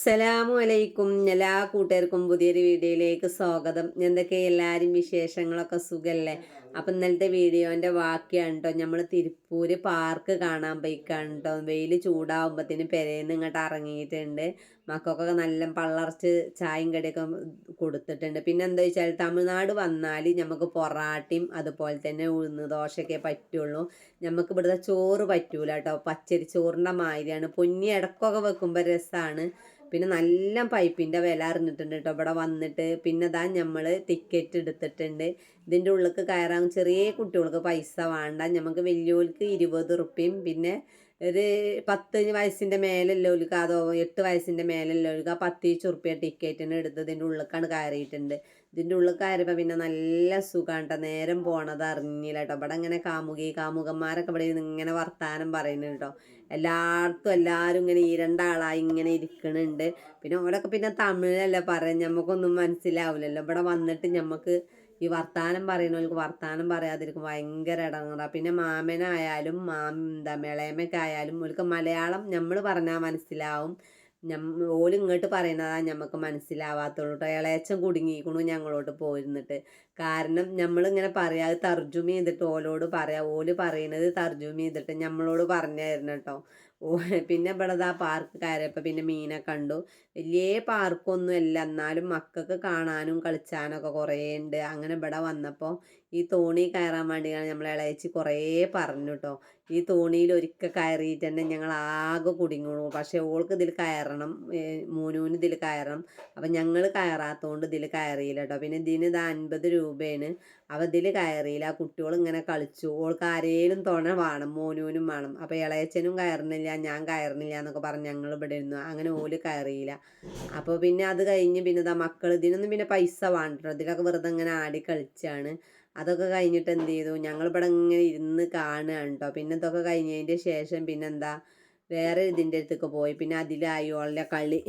അസ്സലാമു അലൈക്കും എല്ലാ കൂട്ടുകാർക്കും പുതിയൊരു വീഡിയോയിലേക്ക് സ്വാഗതം. എന്തൊക്കെ എല്ലാവരും വിശേഷങ്ങളൊക്കെ സുഖല്ലേ? അപ്പം ഇന്നലത്തെ വീഡിയോന്റെ വാക്യാണ് കേട്ടോ നമ്മൾ തിരുപ്പൂര് പാർക്ക് കാണാൻ പോയിക്കാണ് കേട്ടോ വെയിൽ ചൂടാവുമ്പത്തിന് പെരേന്ന് ഇങ്ങോട്ട് ഇറങ്ങിയിട്ടുണ്ട് മക്കൾക്കൊക്കെ നല്ല പള്ളർച്ച് ചായയും കടിയൊക്കെ കൊടുത്തിട്ടുണ്ട്. പിന്നെ എന്താ വെച്ചാൽ തമിഴ്നാട് വന്നാൽ നമുക്ക് പൊറാട്ടയും അതുപോലെ തന്നെ ഉഴുന്ന് ദോശയൊക്കെ പറ്റുള്ളൂ. നമുക്ക് ഇവിടുത്തെ ചോറ് പറ്റൂല കേട്ടോ പച്ചരി ചോറിന്റെ മാതിരിയാണ്. പൊന്നി ഇടക്കൊക്കെ വെക്കുമ്പോൾ രസമാണ് പിന്നെ നല്ല പൈപ്പിന്റെ വില അറിഞ്ഞിട്ടുണ്ട് കേട്ടോ. ഇവിടെ വന്നിട്ട് പിന്നെ ഇതാ നമ്മൾ ടിക്കറ്റ് എടുത്തിട്ടുണ്ട്. ഇതിന്റെ ഉള്ളിലേക്ക് കയറാൻ ചെറിയ കുട്ടികൾക്ക് പൈസ വേണ്ട. നമുക്ക് വലിയവർക്ക് ഇരുപത് റുപ്യയും പിന്നെ ഒരു പത്ത് വയസ്സിന്റെ മേലുള്ളവർക്ക് അതോ എട്ട് വയസ്സിന്റെ മേലുള്ളവർക്ക് ആ പത്ത് ചുറുപ്പ്യ ടിക്കറ്റിന് എടുത്ത് ഇതിന്റെ ഉള്ളിലേക്കാണ് കയറിയിട്ടുണ്ട്. ഇതിന്റെ ഉള്ളിൽ കയറിയപ്പോൾ പിന്നെ നല്ല സുഖമാണ് നേരം പോണത് അറിഞ്ഞില്ല കേട്ടോ ഇവിടെ ഇങ്ങനെ കാമുകി കാമുകന്മാരൊക്കെ ഇവിടെ ഇങ്ങനെ വർത്താനം പറയുന്നുണ്ട് കേട്ടോ എല്ലായിടത്തും എല്ലാവരും ഇങ്ങനെ ഈ രണ്ടാളായി ഇങ്ങനെ ഇരിക്കണുണ്ട്. പിന്നെ ഓരൊക്കെ പിന്നെ തമിഴല്ല പറയാൻ നമുക്കൊന്നും മനസ്സിലാവില്ലല്ലോ ഇവിടെ വന്നിട്ട് നമുക്ക് ഈ വർത്താനം പറയുന്നവർക്ക് വർത്താനം പറയാതിരിക്കും ഭയങ്കര ഇടങ്ങറ. പിന്നെ മാമനായാലും മാം എന്താ മേളയമൊക്കെ ആയാലും മലയാളം നമ്മൾ പറഞ്ഞാൽ മനസ്സിലാവും. ഓൽ ഇങ്ങോട്ട് പറയുന്നതാണ് ഞമ്മക്ക് മനസ്സിലാവാത്തുള്ളൂ കേട്ടോ ഇളയച്ചൻ കുടുങ്ങിക്കണു ഞങ്ങളോട് പോയിരുന്നിട്ട്. കാരണം നമ്മളിങ്ങനെ പറയാ തർജുമ ചെയ്തിട്ട് ഓലോട് പറയാം. ഓൽ പറയുന്നത് തർജുമ ചെയ്തിട്ട് നമ്മളോട് പറഞ്ഞായിരുന്നു കേട്ടോ ഓ പിന്നെ ഇവിടെ പാർക്ക് കയറിയപ്പോൾ പിന്നെ മീനെ കണ്ടു. വലിയ പാർക്കൊന്നും അല്ല. എന്നാലും മക്കൾക്ക് കാണാനും കളിച്ചാനൊക്കെ കുറേ ഉണ്ട് അങ്ങനെ ഇവിടെ വന്നപ്പോൾ ഈ തോണി കയറാൻ വേണ്ടിയാണ് നമ്മൾ ഇളയച്ചി കുറേ പറഞ്ഞു കേട്ടോ ഈ തോണിയിൽ ഒരിക്കൽ കയറിയിട്ട് തന്നെ ഞങ്ങൾ ആകെ കുടുങ്ങുള്ളൂ പക്ഷേ ഓൾക്ക് ഇതിൽ കയറണം. മൂനൂന് ഇതിൽ കയറണം. അപ്പം ഞങ്ങൾ കയറാത്തതുകൊണ്ട് ഇതിൽ കയറിയില്ല കേട്ടോ പിന്നെ ഇതിന് ഇത് അൻപത് രൂപയാണ് അപ്പം ഇതിൽ കയറിയില്ല. കുട്ടികൾ ഇങ്ങനെ കളിച്ചു. ഓൾക്ക് ആരേലും തുണ വേണം. മോനൂനും വേണം. അപ്പം ഇളയച്ചനും കയറുന്നില്ല ഞാൻ കയറുന്നില്ല എന്നൊക്കെ പറഞ്ഞ് ഞങ്ങൾ ഇവിടെ ഇരുന്നു. അങ്ങനെ ഓൽ കയറിയില്ല. അപ്പോൾ പിന്നെ അത് കഴിഞ്ഞ് പിന്നെ ഇതാ മക്കൾ ഇതിനൊന്നും പിന്നെ പൈസ വേണ്ടോ ഇതിലൊക്കെ വെറുതെ ഇങ്ങനെ ആടി കളിച്ചാണ്. അതൊക്കെ കഴിഞ്ഞിട്ട് എന്ത് ചെയ്തു? ഞങ്ങൾ ഇവിടെ ഇങ്ങനെ ഇരുന്ന് കാണുകയാണ് കേട്ടോ പിന്നെ ഇതൊക്കെ കഴിഞ്ഞതിന്റെ ശേഷം പിന്നെ എന്താ? വേറെ ഇതിന്റെ അടുത്തേക്ക് പോയി. പിന്നെ അതിലായി ഓളുടെ കളി.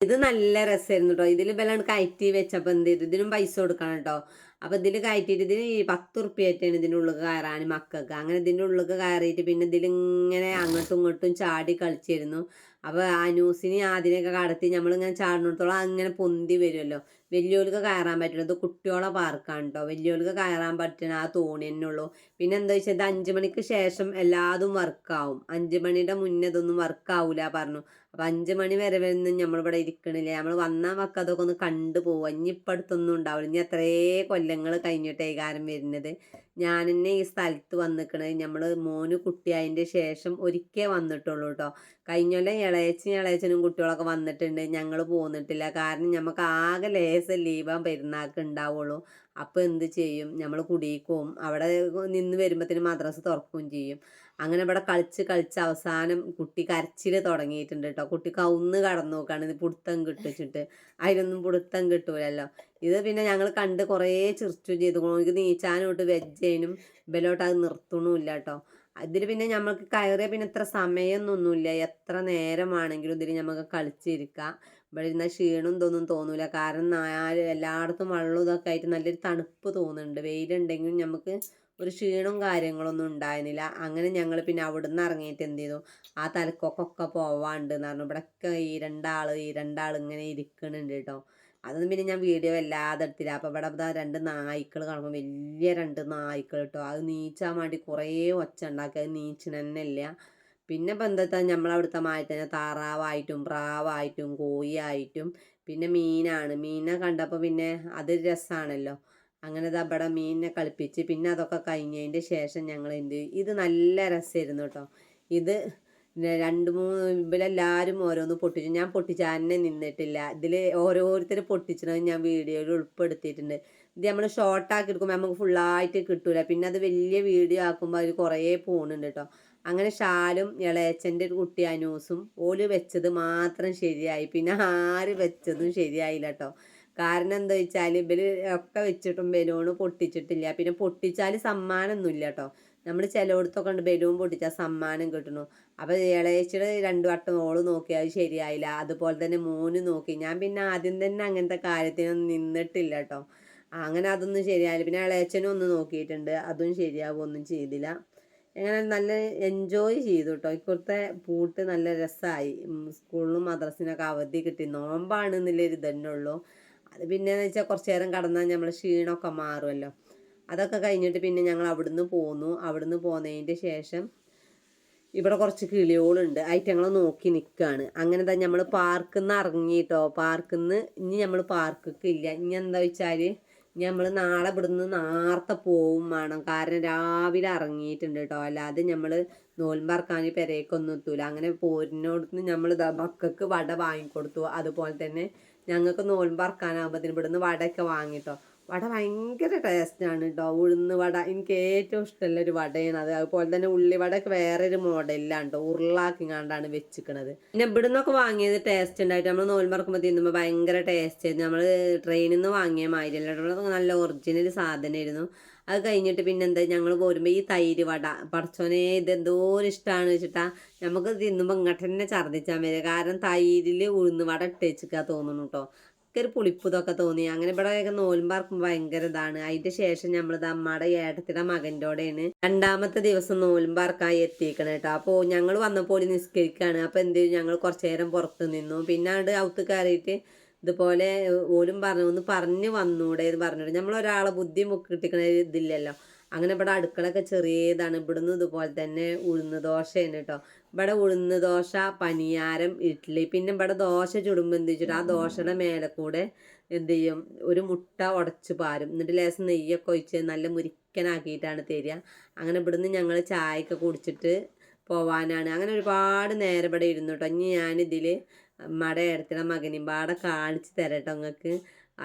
ഇത് നല്ല രസമായിരുന്നു കേട്ടോ ഇതിൽ ബലാണ് കയറ്റി വെച്ചപ്പോൾ എന്ത് ചെയ്തു? ഇതിനും പൈസ കൊടുക്കണം കേട്ടോ അപ്പോൾ ഇതിൽ കയറ്റിയിട്ട് ഇതിന് പത്ത് ഉറുപ്പ്യായിട്ടാണ് ഇതിന്റെ ഉള്ളിൽ കയറാൻ മക്കൾക്ക്. അങ്ങനെ ഇതിന്റെ ഉള്ളിൽ കയറിയിട്ട് പിന്നെ ഇതിലിങ്ങനെ അങ്ങോട്ടും ഇങ്ങോട്ടും ചാടി കളിച്ചിരുന്നു. അപ്പോൾ ആ ന്യൂസിന് ആദ്യമൊക്കെ കടത്തി നമ്മളിങ്ങനെ ചാടുന്നിടത്തോളം അങ്ങനെ പൊന്തി വരുമല്ലോ വലിയവർക്ക് കയറാൻ പറ്റുന്നത് കുട്ടികളെ പാർക്കാണ് കേട്ടോ വലിയവർക്ക് കയറാൻ പറ്റുന്ന ആ തോണി തന്നെ ഉള്ളൂ. പിന്നെ എന്താ വെച്ചാൽ അഞ്ച് മണിക്ക് ശേഷം എല്ലാതും വർക്കാവും അഞ്ച് മണിയുടെ മുന്നേ ഇതൊന്നും വർക്കാവൂല പറഞ്ഞു. അപ്പം അഞ്ച് മണി വരെ ഒന്നും നമ്മളിവിടെ ഇരിക്കണില്ലേ? നമ്മൾ വന്നാൽ മക്ക അതൊക്കെ ഒന്ന് കണ്ടു പോവുക ഇനിയിപ്പോൾ അടുത്തൊന്നും ഉണ്ടാവില്ല ഇനി അത്രേ കൊല്ലങ്ങൾ കഴിഞ്ഞിട്ടേ കാരം വരുന്നത്. ഞാൻ തന്നെ ഈ സ്ഥലത്ത് വന്നിക്കണത് നമ്മൾ മോന് കുട്ടിയായതിന്റെ ശേഷം ഒരിക്കേ വന്നിട്ടുള്ളൂ കേട്ടോ കഴിഞ്ഞൊല്ലം ഇളയച്ചും ഇളയച്ചനും കുട്ടികളൊക്കെ വന്നിട്ടുണ്ട്. ഞങ്ങൾ പോന്നിട്ടില്ല. കാരണം നമുക്ക് ആകെ ലേസം ലീവാൻ പെരുന്നാൾക്ക് ഉണ്ടാവുള്ളൂ. അപ്പോൾ എന്ത് ചെയ്യും? നമ്മൾ കുടിയിക്കും അവിടെ നിന്ന് വരുമ്പോഴത്തേനും മദ്രസ് തുറക്കുകയും ചെയ്യും. അങ്ങനെ ഇവിടെ കളിച്ച് കളിച്ച് അവസാനം കുട്ടി കരച്ചിൽ തുടങ്ങിയിട്ടുണ്ട് കേട്ടോ കുട്ടി കൗന്ന് കടന്നു നോക്കുകയാണ് ഇത് പുടുത്തം കിട്ടിച്ചിട്ട് അതിലൊന്നും പുടുത്തം കിട്ടൂലല്ലോ. ഇത് പിന്നെ ഞങ്ങൾ കണ്ട് കുറേ ചിർച്ചും ചെയ്തു. എനിക്ക് നീച്ചാനോട്ട് വെജ്ജേനും ബലോട്ട് അത് നിർത്തണമില്ല കേട്ടോ ഇതിൽ പിന്നെ നമുക്ക് കയറിയ പിന്നെ എത്ര സമയമൊന്നുമില്ല എത്ര നേരമാണെങ്കിലും ഇതിൽ നമുക്ക് കളിച്ചിരിക്കാം. ഇവിടെ ഇരുന്നാൽ ക്ഷീണം ഇതൊന്നും തോന്നൂല. കാരണം നാല് എല്ലായിടത്തും വെള്ളം ഇതൊക്കെ ആയിട്ട് നല്ലൊരു തണുപ്പ് തോന്നുന്നുണ്ട്. വെയിലുണ്ടെങ്കിലും നമുക്ക് ഒരു ക്ഷീണവും കാര്യങ്ങളൊന്നും ഉണ്ടായിരുന്നില്ല. അങ്ങനെ ഞങ്ങൾ പിന്നെ അവിടുന്ന് ഇറങ്ങിയിട്ട് എന്ത് ചെയ്തു? ആ തലക്കൊക്കെ പോവാണ്ട് എന്ന് പറഞ്ഞു. ഇവിടെയൊക്കെ ഈ രണ്ടാൾ ഈ രണ്ടാൾ ഇങ്ങനെ ഇരിക്കണുണ്ട് കേട്ടോ. അതൊന്നും പിന്നെ ഞാൻ വീഡിയോ വല്ലാതെ എടുത്തില്ല. അപ്പോൾ ഇവിടെ ഇതാ രണ്ട് നായ്ക്കൾ കാണുമ്പോൾ വലിയ രണ്ട് നായ്ക്കൾ കേട്ടോ. അത് നീച്ചാൻ വേണ്ടി കുറേ ഒച്ച ഉണ്ടാക്കി. അത് നീച്ചണ ഇല്ല. പിന്നെ ഇപ്പം എന്താ നമ്മളവിടുത്തെ മാറ്റി തന്നെ താറാവായിട്ടും പ്രാവായിട്ടും കോഴിയായിട്ടും പിന്നെ മീനാണ്. മീനെ കണ്ടപ്പോൾ പിന്നെ അതൊരു രസമാണല്ലോ അങ്ങനെ ഇവിടെ മീനിനെ കളിപ്പിച്ച് പിന്നെ അതൊക്കെ കഴിഞ്ഞതിന്റെ ശേഷം ഞങ്ങൾ എന്ത് ഇത് നല്ല രസമായിരുന്നു കേട്ടോ ഇത് രണ്ട് മൂന്ന് ഇവരെല്ലാവരും ഓരോന്ന് പൊട്ടിച്ചു. ഞാൻ പൊട്ടിച്ചാനെ നിന്നിട്ടില്ല. ഇതിൽ ഓരോരുത്തർ പൊട്ടിച്ചത് ഞാൻ വീഡിയോയിൽ ഉൾപ്പെടുത്തിയിട്ടുണ്ട്. ഇത് നമ്മൾ ഷോർട്ടാക്കി എടുക്കുമ്പോൾ നമുക്ക് ഫുള്ളായിട്ട് കിട്ടൂല. പിന്നെ അത് വലിയ വീഡിയോ ആക്കുമ്പോൾ അതിൽ കുറേ പോകുന്നുണ്ട് കേട്ടോ അങ്ങനെ ഷാലും ഇളയച്ചന്റെ ഒരു കുട്ടി അനൂസും ഓൽ വെച്ചത് മാത്രം ശരിയായി. പിന്നെ ആര് വെച്ചതും ശരിയായില്ല കേട്ടോ കാരണം എന്താ വെച്ചാൽ ഇവർ ഒക്കെ വെച്ചിട്ടും ബലൂണ് പൊട്ടിച്ചിട്ടില്ല. പിന്നെ പൊട്ടിച്ചാൽ സമ്മാനമൊന്നുമില്ല കേട്ടോ നമ്മൾ ചിലയിടത്തൊക്കെ ഉണ്ട് ബലൂൺ പൊട്ടിച്ചാൽ സമ്മാനം കിട്ടണു. അപ്പോൾ ഇളയച്ചിയുടെ രണ്ട് വട്ടം ഓൾ നോക്കി അത് ശരിയായില്ല. അതുപോലെ തന്നെ മൂന്ന് നോക്കി. ഞാൻ പിന്നെ ആദ്യം തന്നെ അങ്ങനത്തെ കാര്യത്തിനൊന്നും നിന്നിട്ടില്ല കേട്ടോ അങ്ങനെ അതൊന്നും ശരിയായില്ല. പിന്നെ ഇളയച്ചനും ഒന്ന് നോക്കിയിട്ടുണ്ട്. അതും ശരിയാവുകയൊന്നും ചെയ്തില്ല. എങ്ങനെ നല്ല എൻജോയ് ചെയ്തു കേട്ടോ ഇപ്പോഴത്തെ പൂട്ട് നല്ല രസമായി സ്കൂളിലും മദ്രസിനൊക്കെ അവധി കിട്ടി. നോമ്പാണ് എന്നുള്ളൊരു ഇതന്നെ ഉള്ളൂ. അത് പിന്നെയെന്ന് വെച്ചാൽ കുറച്ച് നേരം കടന്നാൽ നമ്മൾ ക്ഷീണമൊക്കെ മാറുമല്ലോ അതൊക്കെ കഴിഞ്ഞിട്ട് പിന്നെ ഞങ്ങൾ അവിടുന്ന് പോന്നു. അവിടുന്ന് പോന്നതിന്റെ ശേഷം ഇവിടെ കുറച്ച് കിളിയോളുണ്ട് ഐറ്റങ്ങൾ നോക്കി നിൽക്കുകയാണ് അങ്ങനെ തന്നെ നമ്മൾ പാർക്കിൽ നിന്ന് ഇറങ്ങിയിട്ടോ പാർക്കിൽ നിന്ന് ഇനി നമ്മൾ പാർക്കൊക്കെ ഇല്ല. ഇനി എന്താ വെച്ചാൽ നമ്മൾ നാളെ ഇവിടുന്ന് നാർത്ത പോവും വേണം. കാരണം രാവിലെ ഇറങ്ങിയിട്ടുണ്ട് കേട്ടോ അല്ലാതെ നമ്മൾ നോൽമ്പറക്കാൻ പെരേക്കൊന്നും എത്തൂല. അങ്ങനെ പോരിനോടുന്ന് നമ്മൾ മക്കൾക്ക് വട വാങ്ങിക്കൊടുത്തു. അതുപോലെ തന്നെ ഞങ്ങൾക്ക് നോൽമ്പറക്കാനാകുമ്പോഴത്തേന് ഇവിടുന്ന് വടയൊക്കെ വാങ്ങിട്ടോ വട ഭയങ്കര ടേസ്റ്റാണ് കേട്ടോ ഉഴുന്ന് വട. എനിക്ക് ഏറ്റവും ഇഷ്ടമുള്ള ഒരു വടയാണ് അത്. അതുപോലെ തന്നെ ഉള്ളിവടയൊക്കെ വേറൊരു മോഡലിലാണ് കേട്ടോ ഉരുളാക്കിങ്ങാണ്ടാണ് വെച്ചിക്കണത്. പിന്നെ ഇവിടെ നിന്നൊക്കെ വാങ്ങിയത് ടേസ്റ്റ് ഉണ്ടായിട്ട് നമ്മൾ നോൽമറക്കുമ്പോൾ തിന്നുമ്പോൾ ഭയങ്കര ടേസ്റ്റ് ആയിരുന്നു. നമ്മൾ ട്രെയിനിൽ നിന്ന് വാങ്ങിയ മാതിരിയല്ല നല്ല ഒറിജിനൽ സാധനമായിരുന്നു അത് കഴിഞ്ഞിട്ട് പിന്നെ എന്താ ഞങ്ങൾ പോരുമ്പോൾ ഈ തൈര് വട. പറച്ചോനെ ഇത് എന്തോ ഇഷ്ടമാണ് വെച്ചിട്ടാ നമുക്ക് തിന്നുമ്പോൾ ഇങ്ങോട്ട് തന്നെ ഛർദ്ദിച്ചാൽ വരിക കാരണം തൈരിൽ ഉഴുന്ന് വട ഇട്ട് വെച്ചിക്കാ തോന്നുന്നു കേട്ടോ ഒരു പുളിപ്പ് ഇതൊക്കെ തോന്നി. അങ്ങനെ ഇവിടെ നോലുമ്പാർക്കും ഭയങ്കര ഇതാണ്. അതിന്റെ ശേഷം നമ്മൾ അമ്മയുടെ ഏട്ടത്തിയുടെ മകന്റെയോടെയാണ് രണ്ടാമത്തെ ദിവസം നോലുമ്പാർക്കായി എത്തിക്കണം കേട്ടോ. അപ്പോൾ ഞങ്ങൾ വന്നപ്പോൾ നിസ്കരിക്കുകയാണ് അപ്പോൾ എന്ത് ഞങ്ങൾ കുറച്ചു നേരം പുറത്ത് നിന്നു. പിന്നെ അവിടെ ഔത്ത് കയറിയിട്ട് ഇതുപോലെ ഓലും പറഞ്ഞു ഒന്ന് പറഞ്ഞു വന്നൂടെ എന്ന് പറഞ്ഞിട്ട്. നമ്മൾ ഒരാളെ ബുദ്ധി ഇതില്ലല്ലോ. അങ്ങനെ ഇവിടെ അടുക്കളൊക്കെ ചെറിയതാണ്. ഇവിടുന്ന് ഇതുപോലെ തന്നെ ഉഴുന്ന് ദോശയാണ് കേട്ടോ. ഇവിടെ ഉഴുന്ന് ദോശ പനിയാരം ഇഡ്ഡലി പിന്നെ ഇവിടെ ദോശ ചുടുമ്പോൾ എന്ത് വെച്ചിട്ട് ആ ദോശയുടെ മേലെ കൂടെ എന്ത് ചെയ്യും? ഒരു മുട്ട ഉടച്ച് പാരും. എന്നിട്ട് ലേശം നെയ്യൊക്കെ ഒഴിച്ച് നല്ല മുരിക്കനാക്കിയിട്ടാണ് തരിക. അങ്ങനെ ഇവിടുന്ന് ഞങ്ങൾ ചായയൊക്കെ കുടിച്ചിട്ട് പോവാനാണ്. അങ്ങനെ ഒരുപാട് നേരം ഇവിടെ ഇരുന്നു കേട്ടോ. ഇനി ഞാനിതിൽ മട എടുത്തിട മകനിമ്പാടെ പാടെ കാണിച്ച് തരട്ടോ നിങ്ങൾക്ക്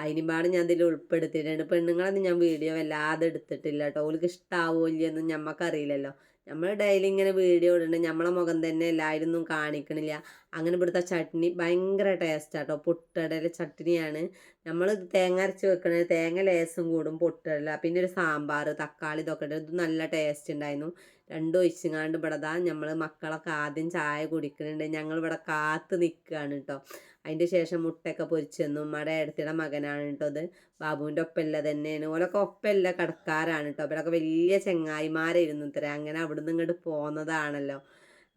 അതിനും പാടെ ഞാൻ ഇതിൽ ഉൾപ്പെടുത്തിയിട്ടുണ്ട്. പെണ്ണുങ്ങളൊന്നും ഞാൻ വീഡിയോ വല്ലാതെ എടുത്തിട്ടില്ല കേട്ടോ. ഓൾക്ക് ഇഷ്ടാവോ ഇല്ലയെന്നും ഞമ്മക്കറിയില്ലല്ലോ. നമ്മൾ ഡെയിലി ഇങ്ങനെ വീഡിയോ ഇടുന്നുണ്ട് നമ്മളെ മുഖം തന്നെ എല്ലാവരും കാണിക്കണില്ല. അങ്ങനെ ഇവിടുത്തെ ചട്നി ഭയങ്കര ടേസ്റ്റാട്ടോ പൊട്ടടല ചട്നിയാണ്. നമ്മൾ തേങ്ങ അരച്ച് വെക്കണത് തേങ്ങ ലേസും കൂടും പൊട്ടടല. പിന്നെ ഒരു സാമ്പാർ തക്കാളി ഇതൊക്കെ ഇട്ട് ഇത് നല്ല ടേസ്റ്റ് ഉണ്ടായിരുന്നു രണ്ടും ഒഴിച്ചുങ്ങാണ്ട് ഇവിടെ നമ്മൾ മക്കളൊക്കെ ആദ്യം ചായ കുടിക്കുന്നുണ്ട് ഞങ്ങൾ ഇവിടെ കാത്ത് നിൽക്കുകയാണ് കേട്ടോ. അതിന്റെ ശേഷം മുട്ടയൊക്കെ പൊരിച്ചു തന്നു. ഉമ്മയുടെ ഏടത്തിയുടെ മകനാണ് കേട്ടോ അത് ബാബുവിന്റെ ഒപ്പമല്ല തന്നെയാണ്. ഓലൊക്കെ ഒപ്പമല്ല കടക്കാരാണ് കേട്ടോ അവരൊക്കെ വലിയ ചെങ്ങായിമാരായിരുന്നു ഇത്ര. അങ്ങനെ അവിടുന്ന് ഇങ്ങോട്ട് പോകുന്നതാണല്ലോ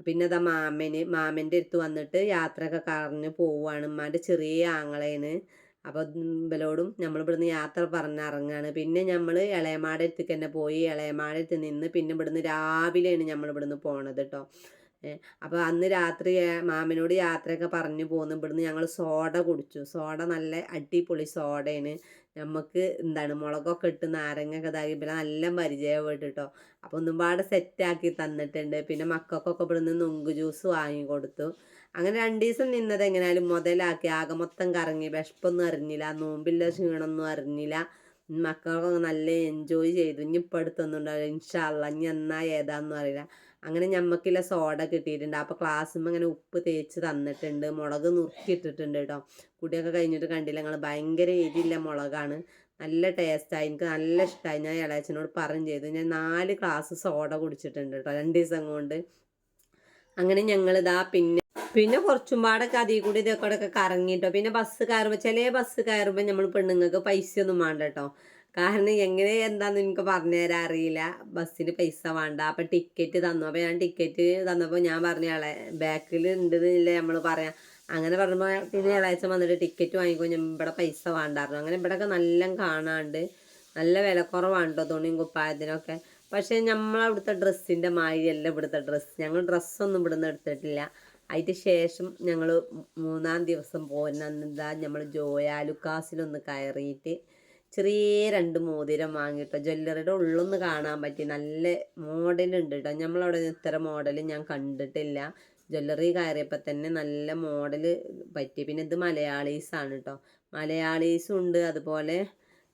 പിന്നെ അതാ മാമന് മാമന്റെ അടുത്ത് വന്നിട്ട് യാത്രയൊക്കെ കറഞ്ഞ് പോവുകയാണ് ഉമ്മാന്റെ ചെറിയ ആങ്ങളേന് അപ്പോൾ ഇവലോടും നമ്മൾ ഇവിടുന്ന് യാത്ര പറഞ്ഞിറങ്ങാണ്. പിന്നെ നമ്മൾ ഇളയമാടെ അടുത്തേക്ക് തന്നെ പോയി. ഇളയമാടെ അടുത്ത് നിന്ന് പിന്നെ ഇവിടുന്ന് രാവിലെയാണ് നമ്മൾ ഇവിടുന്ന് പോണത് കേട്ടോ അപ്പോൾ അന്ന് രാത്രി മാമിനോട് യാത്രയൊക്കെ പറഞ്ഞു പോന്നു. ഇവിടുന്ന് ഞങ്ങൾ സോഡ കുടിച്ചു. സോഡ നല്ല അടിപൊളി സോഡയാണ്. നമുക്ക് എന്താണ് മുളകൊക്കെ ഇട്ട് നാരങ്ങയൊക്കെ ഇതാക്കി. പിന്നെ നല്ല പരിചയപ്പെട്ട് കേട്ടോ അപ്പോൾ ഒന്നും പാടെ സെറ്റാക്കി തന്നിട്ടുണ്ട്. പിന്നെ മക്കൾക്കൊക്കെ ഇവിടുന്ന് നുങ്ക് ജ്യൂസ് വാങ്ങി കൊടുത്തു. അങ്ങനെ രണ്ട് ദിവസം നിന്നത് എങ്ങനെയാലും മുതലാക്കി. ആകെ മൊത്തം കറങ്ങി. വിഷപ്പൊന്നും അറിഞ്ഞില്ല. നോമ്പില്ല ക്ഷീണമൊന്നും അറിഞ്ഞില്ല. മക്കളൊക്കെ നല്ല എൻജോയ് ചെയ്തു. ഇനി ഇപ്പം അടുത്തൊന്നും ഉണ്ടാവില്ല. ഇൻഷാല്ല ഇനി എന്നാ ഏതാന്നും അറിയില്ല. അങ്ങനെ ഞമ്മക്കില്ല സോഡ കിട്ടിയിട്ടുണ്ട്. അപ്പോൾ ക്ലാസ്സുമ്പോൾ അങ്ങനെ ഉപ്പ് തേച്ച് തന്നിട്ടുണ്ട്. മുളക് നുറുക്കിയിട്ടിട്ടുണ്ട് കേട്ടോ കുടിയൊക്കെ കഴിഞ്ഞിട്ട് കണ്ടില്ല? ഞങ്ങൾ ഭയങ്കര എരിയില്ല മുളകാണ്. നല്ല ടേസ്റ്റായി എനിക്ക് നല്ല ഇഷ്ടമായി ഞാൻ ഇളയച്ചനോട് പറഞ്ഞു ചെയ്തു. ഞാൻ നാല് ഗ്ലാസ് സോഡ കുടിച്ചിട്ടുണ്ട് കേട്ടോ രണ്ട് ദിവസം കൊണ്ട്. അങ്ങനെ ഞങ്ങളിതാ പിന്നെ പിന്നെ കുറച്ചും പാടൊക്കെ അതിൽ കൂടി ഇതൊക്കെ കറങ്ങിട്ടോ പിന്നെ ബസ് കയറുമ്പോൾ ചില ബസ് കയറുമ്പോൾ നമ്മൾ പെണ്ണുങ്ങൾക്ക് പൈസ ഒന്നും വേണ്ട കേട്ടോ കാരണം എങ്ങനെ എന്താന്ന് എനിക്ക് പറഞ്ഞുതരാൻ അറിയില്ല. ബസ്സിന് പൈസ വേണ്ട. അപ്പം ടിക്കറ്റ് തന്നു. അപ്പം ഞാൻ ടിക്കറ്റ് തന്നപ്പോൾ ഞാൻ പറഞ്ഞ ആളെ ബാക്കിൽ ഉണ്ടെന്നില്ലേ നമ്മൾ പറയാം. അങ്ങനെ പറഞ്ഞപ്പോൾ പിന്നെ ഇളയച്ച വന്നിട്ട് ടിക്കറ്റ് വാങ്ങിക്കോ. ഞാൻ ഇവിടെ പൈസ വേണ്ടായിരുന്നു. അങ്ങനെ ഇവിടെയൊക്കെ നല്ല കാണാണ്ട് നല്ല വിലക്കുറവാണ് കേട്ടോ തുണിയും കുപ്പായത്തിനൊക്കെ. പക്ഷേ നമ്മളവിടുത്തെ ഡ്രസ്സിന്റെ മാതിരിയല്ല ഇവിടുത്തെ ഡ്രസ്സ് ഞങ്ങൾ ഡ്രസ്സൊന്നും ഇവിടുന്ന് എടുത്തിട്ടില്ല. അതിന് ശേഷം ഞങ്ങൾ മൂന്നാം ദിവസം പോകുന്ന എന്താ നമ്മൾ ജോയാലുക്കാസിലൊന്ന് കയറിയിട്ട് ചെറിയ രണ്ട് മോതിരം വാങ്ങിട്ടോ. ജ്വല്ലറിയുടെ ഉള്ളൊന്ന് കാണാൻ പറ്റി. നല്ല മോഡലുണ്ട് കേട്ടോ നമ്മളവിടെ ഇത്ര മോഡൽ ഞാൻ കണ്ടിട്ടില്ല. ജ്വല്ലറി കയറിയപ്പോൾ തന്നെ നല്ല മോഡൽ പറ്റി. പിന്നെ ഇത് മലയാളീസാണ് കേട്ടോ മലയാളീസും ഉണ്ട്. അതുപോലെ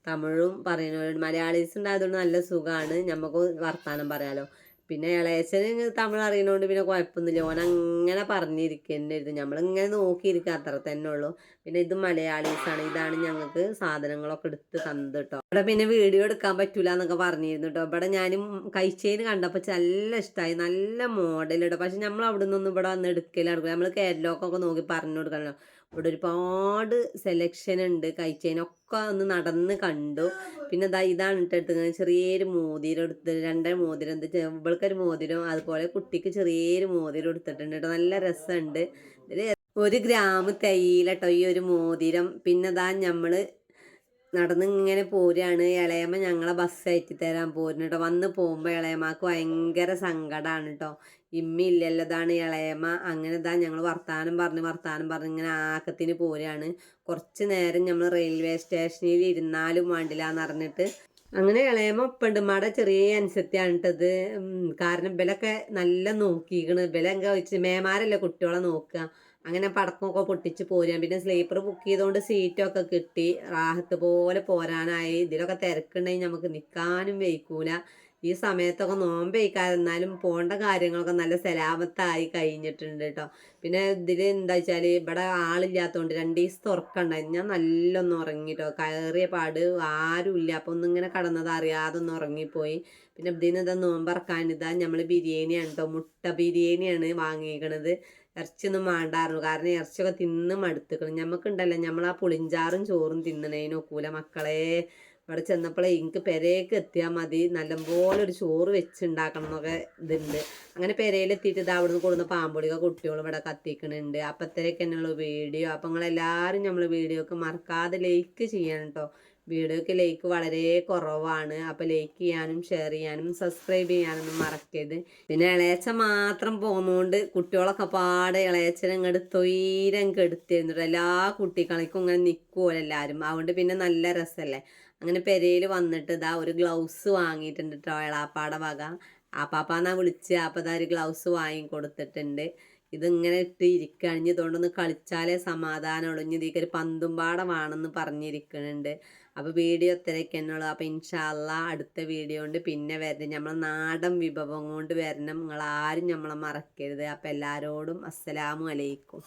തമിഴും പറയുന്നവരുണ്ട് മലയാളീസ് ഉണ്ടായതുകൊണ്ട് നല്ല സുഖമാണ് നമുക്ക് വർത്തമാനം പറയാലോ. പിന്നെ ഇളയച്ചന് തമിഴ് അറിയണോണ്ട് പിന്നെ കുഴപ്പമൊന്നുമില്ല ഓൻ അങ്ങനെ പറഞ്ഞിരിക്കുന്നതായിരുന്നു നമ്മളിങ്ങനെ നോക്കിയിരിക്കുക അത്ര തന്നെ ഉള്ളൂ. പിന്നെ ഇത് മലയാളീസാണ്. ഇതാണ് ഞങ്ങൾക്ക് സാധനങ്ങളൊക്കെ എടുത്ത് തന്നത് കേട്ടോ ഇവിടെ പിന്നെ വീഡിയോ എടുക്കാൻ പറ്റൂല എന്നൊക്കെ പറഞ്ഞിരുന്നു കേട്ടോ ഇവിടെ ഞാനും കഴിച്ചതിന് കണ്ടപ്പോൾ നല്ല ഇഷ്ടമായി നല്ല മോഡൽ കേട്ടോ പക്ഷെ നമ്മൾ അവിടെ നിന്നൊന്നും ഇവിടെ വന്ന് എടുക്കലാണ് നമ്മൾ കേരളമൊക്കെ നോക്കി പറഞ്ഞു കൊടുക്കണല്ലോ. ഇവിടെ ഒരുപാട് സെലക്ഷൻ ഉണ്ട്. കഴിച്ചതിനൊക്കെ ഒന്ന് നടന്ന് കണ്ടു. പിന്നെ ഇതാ ഇതാണ് ഇട്ടെടുത്തത് ചെറിയൊരു മോതിരം എടുത്ത് രണ്ടര മോതിരം എന്താ വെച്ചാൽ ഇവൾക്കൊരു മോതിരം അതുപോലെ കുട്ടിക്ക് ചെറിയൊരു മോതിരം എടുത്തിട്ടുണ്ട് കേട്ടോ നല്ല രസമുണ്ട്. ഒരു ഗ്രാം തൈയിലട്ടോ ഈ ഒരു മോതിരം. പിന്നെ ഇതാ നമ്മൾ നടന്ന് ഇങ്ങനെ പോരാണ്. ഇളയമ്മ ഞങ്ങളെ ബസ് കയറ്റി തരാൻ പോരുന്നു കേട്ടോ വന്ന് പോകുമ്പോൾ ഇളയമ്മക്ക് ഭയങ്കര സങ്കടമാണ് കേട്ടോ ഇമ്മ ഇല്ലല്ലതാണ് ഇളയമ്മ. അങ്ങനെ ഇതാ ഞങ്ങൾ വർത്താനം പറഞ്ഞ് വർത്താനം പറഞ്ഞ് ഇങ്ങനെ ആക്കത്തിന് പോരാണ്. കുറച്ച് നേരം നമ്മൾ റെയിൽവേ സ്റ്റേഷനിൽ ഇരുന്നാലും വേണ്ടില്ലാന്ന് പറഞ്ഞിട്ട്. അങ്ങനെ ഇളയമ്മ ഒപ്പണ്ടുമാടെ ചെറിയ അനുസരിച്ചാണ് കേട്ടത് കാരണം ഇവലൊക്കെ നല്ല നോക്കിയിരിക്കണ് ഇവലെ എന്താ വെച്ച് മേമാരല്ലേ കുട്ടികളെ നോക്കുക അങ്ങനെ പടക്കമൊക്കെ പൊട്ടിച്ച് പോരാൻ. പിന്നെ സ്ലീപ്പർ ബുക്ക് ചെയ്തുകൊണ്ട് സീറ്റൊക്കെ കിട്ടി. റാഹത്ത് പോലെ പോരാനായി. ഇതിലൊക്കെ തിരക്കുണ്ടെങ്കിൽ നമുക്ക് നിൽക്കാനും വയ്ക്കൂല ഈ സമയത്തൊക്കെ നോമ്പ് എന്നാലും പോകേണ്ട കാര്യങ്ങളൊക്കെ നല്ല സലാമത്തായി കഴിഞ്ഞിട്ടുണ്ട് കേട്ടോ പിന്നെ ഇതിൽ എന്താ വെച്ചാൽ ഇവിടെ ആളില്ലാത്തതുകൊണ്ട് രണ്ട് ദിവസം തുറക്കണ്ടായി ഞാൻ നല്ലൊന്ന് ഉറങ്ങിട്ടോ കയറിയ പാട് ആരുമില്ല അപ്പോൾ ഒന്നിങ്ങനെ കടന്നത് അറിയാതെ ഒന്ന് ഉറങ്ങിപ്പോയി. പിന്നെ ഇതിന് ഇതാ നോമ്പറക്കാൻ? ഇതാ നമ്മൾ ബിരിയാണിയാണ് കേട്ടോ മുട്ട ബിരിയാണിയാണ് വാങ്ങിക്കണത്. ഇറച്ചിയൊന്നും വേണ്ടായിരുന്നു. കാരണം ഇറച്ചിയൊക്കെ തിന്ന് മടുത്തുക്കണം. ഞമ്മക്കുണ്ടല്ലോ നമ്മൾ ആ പുളിഞ്ചാറും ചോറും തിന്നണേനൊക്കൂല മക്കളെ ഇവിടെ ചെന്നപ്പോഴേ എനിക്ക് പെരേക്ക് എത്തിയാൽ മതി. നല്ലപോലെ ഒരു ചോറ് വെച്ചുണ്ടാക്കണം എന്നൊക്കെ ഇതുണ്ട്. അങ്ങനെ പെരയിലെത്തിയിട്ട് ഇത് അവിടുന്ന് കൊടുക്കുന്ന പാമ്പൊളിക കുട്ടികളും ഇവിടെ കത്തിക്കണുണ്ട്. അപ്പത്തേക്ക് തന്നെയുള്ള വീഡിയോ. അപ്പം നിങ്ങളെല്ലാവരും നമ്മൾ വീഡിയോക്ക് മറക്കാതെ ലൈക്ക് ചെയ്യണം കേട്ടോ വീഡിയോക്ക് ലൈക്ക് വളരെ കുറവാണ്. അപ്പോൾ ലൈക്ക് ചെയ്യാനും ഷെയർ ചെയ്യാനും സബ്സ്ക്രൈബ് ചെയ്യാനൊന്നും മറക്കരുത്. പിന്നെ ഇളയച്ച മാത്രം പോകുന്നതുകൊണ്ട് കുട്ടികളൊക്കെ പാടെ ഇളയച്ചനെ ഇങ്ങോട്ട് തൊയിരം കെടുത്തിരുന്നു എല്ലാ കുട്ടികളിക്കും ഇങ്ങനെ നിൽക്കുമല്ലോ എല്ലാവരും അതുകൊണ്ട് പിന്നെ നല്ല രസമല്ലേ അങ്ങനെ പെരയിൽ വന്നിട്ട് ഇതാ ഒരു ഗ്ലൗസ് വാങ്ങിയിട്ടുണ്ട് കേട്ടോ ഇളാപ്പാടെ വക. ആപ്പാപ്പാന്നാ വിളിച്ച്. അപ്പം ഇതാ ഒരു ഗ്ലൗസ് വാങ്ങി കൊടുത്തിട്ടുണ്ട് ഇതിങ്ങനെ ഇട്ട് ഇരിക്കണിഞ്ഞ് ഇതുകൊണ്ടൊന്ന് കളിച്ചാലേ സമാധാനമുള്ളൂ ഇനി ഇതിക്കൊരു പന്തുംപാടമാണെന്ന് പന്തും പറഞ്ഞിരിക്കുന്നുണ്ട് അപ്പോൾ വീഡിയോ ഇത്രയൊക്കെ എന്നുള്ളൂ അപ്പോൾ ഇൻഷാല്ല അടുത്ത വീഡിയോ കൊണ്ട് പിന്നെ വരുന്നത് നമ്മളെ നാടൻ വിഭവം കൊണ്ട് വരണം. നിങ്ങൾ ആരും നമ്മളെ മറക്കരുത്. അപ്പോൾ എല്ലാവരോടും അസ്സലാമു അലൈക്കും.